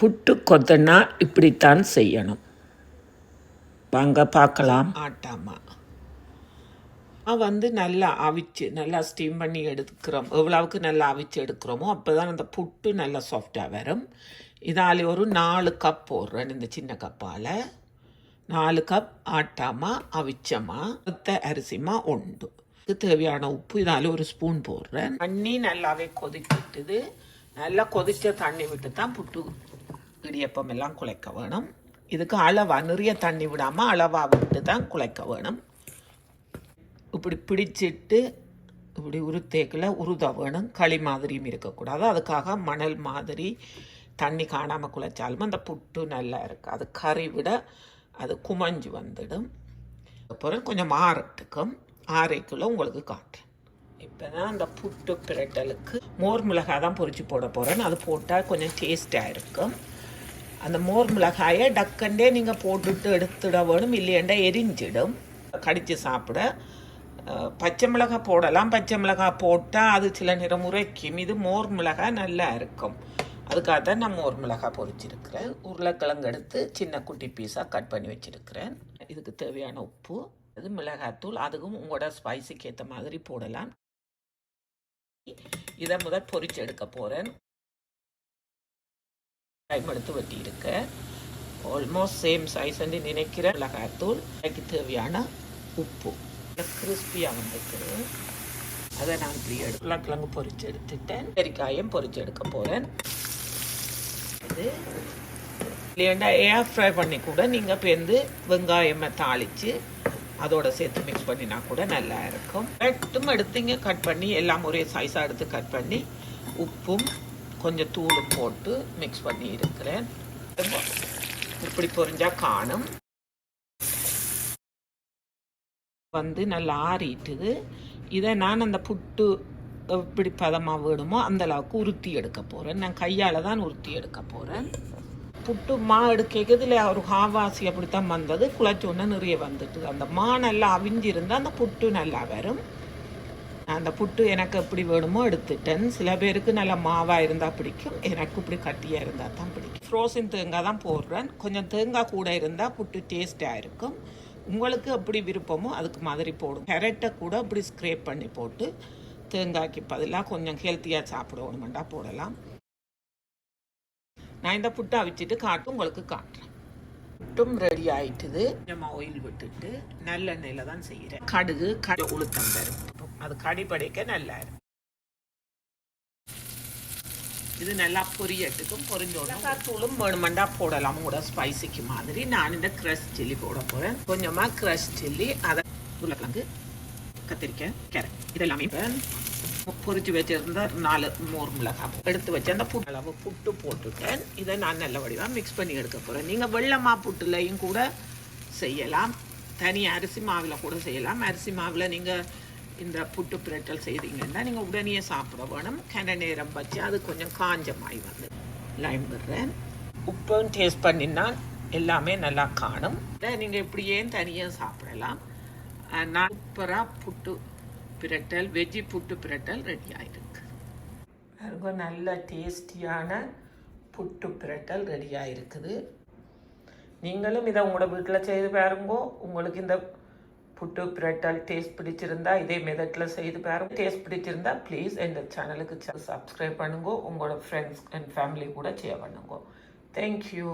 புட்டு கொத்தனா இப்படித்தான் செய்யணும். வாங்க பார்க்கலாம். ஆட்டாமா. வந்து நல்லா அவிச்சு நல்லா ஸ்டீம் பண்ணி எடுக்கிறோம். எவ்வளவுக்கு நல்லா அவிச்சு எடுக்கிறோமோ அப்போ தான் அந்த புட்டு நல்லா சாஃப்டாக வரும். இதால் ஒரு நாலு கப் போடுறேன் இந்த சின்ன கப்பால் நாலு கப் ஆட்டாமா அவிச்சமா மொத்த அரிசிமா உண்டு. இதுக்கு தேவையான உப்பு இதால் ஒரு ஸ்பூன் போடுறேன். தண்ணி நல்லாவே கொதிக்கிட்டுது. நல்லா கொதிச்ச தண்ணி விட்டு தான் புட்டு இடியப்பம் எல்லாம் குழைக்க வேணும். இதுக்கு அளவாக நிறைய தண்ணி விடாமல் அளவாக விட்டு தான் குழைக்க வேணும். இப்படி பிடிச்சிட்டு இப்படி உருத்தேக்கில் உருத வேணும். களி மாதிரியும் இருக்கக்கூடாது. அதுக்காக மணல் மாதிரி தண்ணி காணாமல் குழைச்சாலும் அந்த புட்டு நல்லா இருக்குது அது கறி விட அது குமஞ்சு வந்துடும். அப்புறம் கொஞ்சம் ஆறட்டுக்கும். ஆரைக்குள்ளே உங்களுக்கு காட்டுறேன். இப்போ தான் அந்த புட்டு பிரட்டலுக்கு மோர் மிளகாய் தான் பொறிச்சு போட போகிறேன் அது போட்டால் கொஞ்சம் டேஸ்ட்டாக இருக்கும். அந்த மோர் மிளகாயை டக்கண்டே நீங்கள் போட்டுட்டு எடுத்துட வேணும் இல்லையண்டா எரிஞ்சிடும். கடித்து சாப்பிட. பச்சை மிளகாய் போடலாம். பச்சை மிளகாய் போட்டால் அது சில நேரம் உரைக்கும். இது மோர் மிளகாய் நல்லா இருக்கும். அதுக்காக தான் நான் மோர் மிளகாய் பொரிச்சிருக்கிறேன் உருளைக்கிழங்கு எடுத்து சின்ன குட்டி பீஸாக கட் பண்ணி வச்சிருக்கிறேன். இதுக்கு தேவையான உப்பு அது மிளகாத்தூள். அதுவும் உங்களோட ஸ்பைஸுக்கு ஏற்ற மாதிரி போடலாம். இதை முதல் பொறிச்சு எடுக்க போகிறேன் பயன்படுத்தி எடுத்து இருக்க ஆல்மோஸ்ட் சேம் சைஸ் வந்து நினைக்கிற மிளகாத்தூள் அதுக்கு தேவையான உப்பு. கிறிஸ்பியாக வந்திருக்குது அதை நான் இப்படி எடு உருளைக்கிழங்கு பொறிச்சு எடுத்துட்டேன். கறிக்காயும் பொறிச்சு எடுக்க போகிறேன் இது இல்லையாண்டா ஏர் ஃப்ரை பண்ணி கூட நீங்கள் பேருந்து வெங்காயமாக தாளித்து அதோட சேர்த்து மிக்ஸ் பண்ணினா கூட நல்லா இருக்கும். ரெட்டும் எடுத்தீங்க கட் பண்ணி எல்லாம் ஒரே சைஸாக எடுத்து கட் பண்ணி உப்பும் கொஞ்சம் தூள் போட்டு மிக்ஸ் பண்ணி இருக்கிறேன். இப்படி பொறிஞ்சால் காணும். வந்து நல்லா ஆறிட்டுது. இதை நான் அந்த புட்டு எப்படி பதமாக வேணுமோ அந்த அளவுக்கு உருத்தி எடுக்க போகிறேன் நான் கையால் தான் உருத்தி எடுக்க போகிறேன் புட்டு மா எடுக்கிறதுல ஒரு ஹாவாசி அப்படித்தான் வந்தது. குழச்சோன்னு நிறைய வந்துட்டு அந்த மா நல்லா அவிஞ்சிருந்தால் அந்த புட்டு நல்லா வரும். அந்த புட்டு எனக்கு எப்படி வேணுமோ எடுத்துட்டேன். சில பேருக்கு நல்ல மாவாக இருந்தால் பிடிக்கும். எனக்கு இப்படி கட்டியாக இருந்தால் தான் பிடிக்கும். ஃப்ரோசன் தேங்காய் தான் போடுறேன். கொஞ்சம் தேங்காய் கூட இருந்தால் புட்டு டேஸ்ட்டாக இருக்கும். உங்களுக்கு எப்படி விருப்பமோ அதுக்கு மாதிரி போடும் கேரட்டை கூட இப்படி ஸ்க்ரேப் பண்ணி போட்டு தேங்காய்க்கு பதிலாக கொஞ்சம் ஹெல்த்தியாக சாப்பிடணுமெண்டா போடலாம். நான் இந்த புட்டை அவிச்சிட்டு காட்டு உங்களுக்கு காட்டுறேன். புட்டும் ரெடி ஆயிட்டுது. கொஞ்சமாக ஆயில் விட்டுட்டு நல்லெண்ணெயில் தான் செய்கிறேன் கடுகு கடு உளுத்தம் பருப்பு. அது கடிப்படைக்க நல்லா இருக்கும் இது நல்லா பொரியட்டுக்கும் பொரிஞ்சோடும் தூளும் வேணுமெண்டா போடலாம். கூட ஸ்பைசிக்கு மாதிரி. நான் இந்த க்ரஷ் சில்லி போட போகிறேன் கொஞ்சமாக க்ரஷ் சில்லி அதை உருளைக்கிழங்கு கத்திரிக்காய் கேரட் இதெல்லாமே இப்போ பொரிச்சு வச்சிருந்த நாலு மோர் மிளகாய் எடுத்து வச்சு அந்த புட்டு அளவு புட்டு போட்டுட்டேன். இதை நான் நல்ல வடிவாக மிக்ஸ் பண்ணி எடுக்க போகிறேன் நீங்கள் வெள்ளமா புட்டுலையும் கூட செய்யலாம். தனி அரிசி மாவில் கூட செய்யலாம். அரிசி மாவில் நீங்கள் இந்த புட்டு பிரட்டல் செய்தீங்கன்னா நீங்கள் உடனே சாப்பிட வேணும் கன நேரம் வச்சு அது கொஞ்சம் காஞ்சமாய் வந்து. லைம் விடுறேன். உப்பும் டேஸ்ட் பண்ணினா எல்லாமே நல்லா காணும். இதை நீங்கள் இப்படியே தனியாக சாப்பிடலாம். அஹ் நான் சூப்பராக புட்டு பிரட்டல் வெஜ்ஜி புட்டு பிரட்டல் ரெடி ஆயிருக்கு. ரொம்ப நல்ல டேஸ்டியான புட்டு பிரட்டல் ரெடி ஆயிருக்குது. நீங்களும் இதை உங்களோட வீட்டில் செய்து பாருங்கோ. உங்களுக்கு இந்த புட்டு பிரட்டல் டேஸ்ட் பிடிச்சிருந்தா இதே மெதட்டில் செய்து பாருங்க. டேஸ்ட் பிடிச்சிருந்தா ப்ளீஸ் இந்த சேனலுக்கு சப்ஸ்கிரைப் பண்ணுங்க. உங்களோட ஃப்ரெண்ட்ஸ் அண்ட் ஃபேமிலி கூட ஷேர் பண்ணுங்க. Thank you